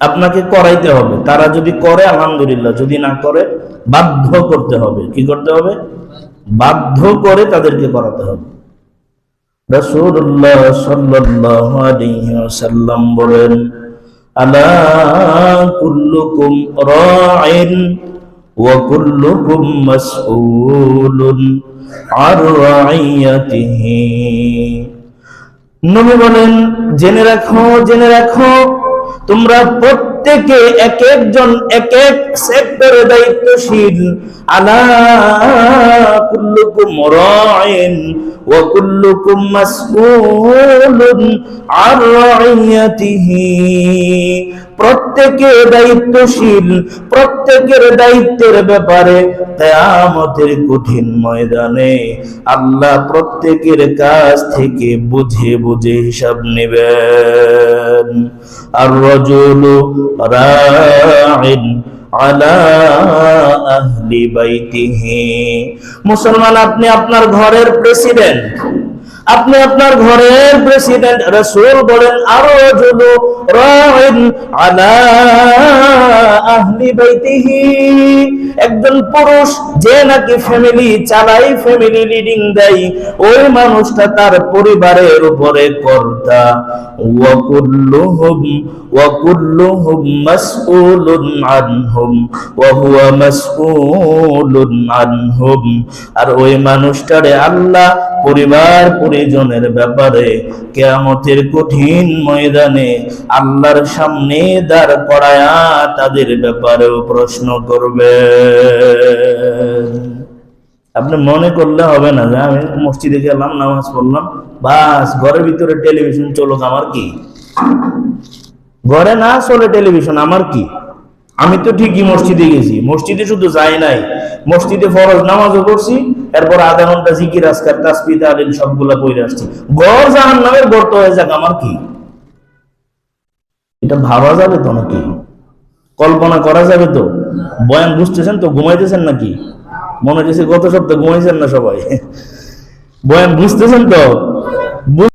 আপনাকে করাইতে হবে। তারা যদি করে, আলহামদুলিল্লাহ। যদি না করে, বাধ্য করতে হবে। কি করতে হবে? বাধ্য করে তাদেরকে করাতে হবে। রাইয়াতিহি। নবী বলেন, জেনে রাখো জেনে রাখো তোমরা প্রত্যেকে এক একজন এক এক সেক্টরে দায়িত্বশীল। আলা কুল্লুকুম রাইন। কুল্লুকুম মাসউলুন আর রাইয়াতিহি প্রত্যেকে দায়িত্বশীল, প্রত্যেকের দায়িত্বের ব্যাপারে কিয়ামতের কঠিন ময়দানে আল্লাহ প্রত্যেকের কাছ থেকে বুঝে বুঝে হিসাব নেবেন। আর রজুলু রাইন আলা আহলি বাইতিহি। মুসলমান আপনি আপনার ঘরের প্রেসিডেন্ট আপনি আপনার ঘরের প্রেসিডেন্ট রসুল বলেন, আরও জুলু আহলি একজন পুরুষ যে নাকি ফ্যামিলি চালাই ফ্যামিলি লিডিং দেয়, ওই মানুষটা তার পরিবারের উপরে কর্তা। ওয়া কুল্লুহুম ওয়া কুল্লুহুম মাসউলুন আনহুম, ওয়া হুয়া মাসউলুন আনহুম। আর ওই মানুষটারে আল্লাহ পরিবার, পরিজনের ব্যাপারে কেয়ামতের কঠিন ময়দানে আল্লাহর সামনে দাঁড় করায়া তাদের ব্যাপারেও প্রশ্ন করবে। আপনি মনে করলে হবে না যে আমি মসজিদে গেলাম, নামাজ পড়লাম, বাস, ঘরের ভিতরে টেলিভিশন চলুক, আমার কি? ঘরে না চলে টেলিভিশন, আমার কি? আমি তো ঠিকই মসজিদে গেছি, মসজিদে শুধু যাই নাই, মসজিদে ফরজ নামাজও পড়ছি এরপর আধা ঘণ্টা জিকির, আজকার তাসবি তালিম সবগুলা পড়ে আসছে। ঘর জাহান নামের গর্ত হয়ে যাক, আমার কি? এটা ভাবা যাবে তো নাকি? কল্পনা করা যাবে তো? বয়ান বুঝতেছেন তো, ঘুমাইতেছেন নাকি? মনে হচ্ছে গত সপ্তাহে ঘুমাইছেন না সবাই। বয়ান বুঝতেছেন তো?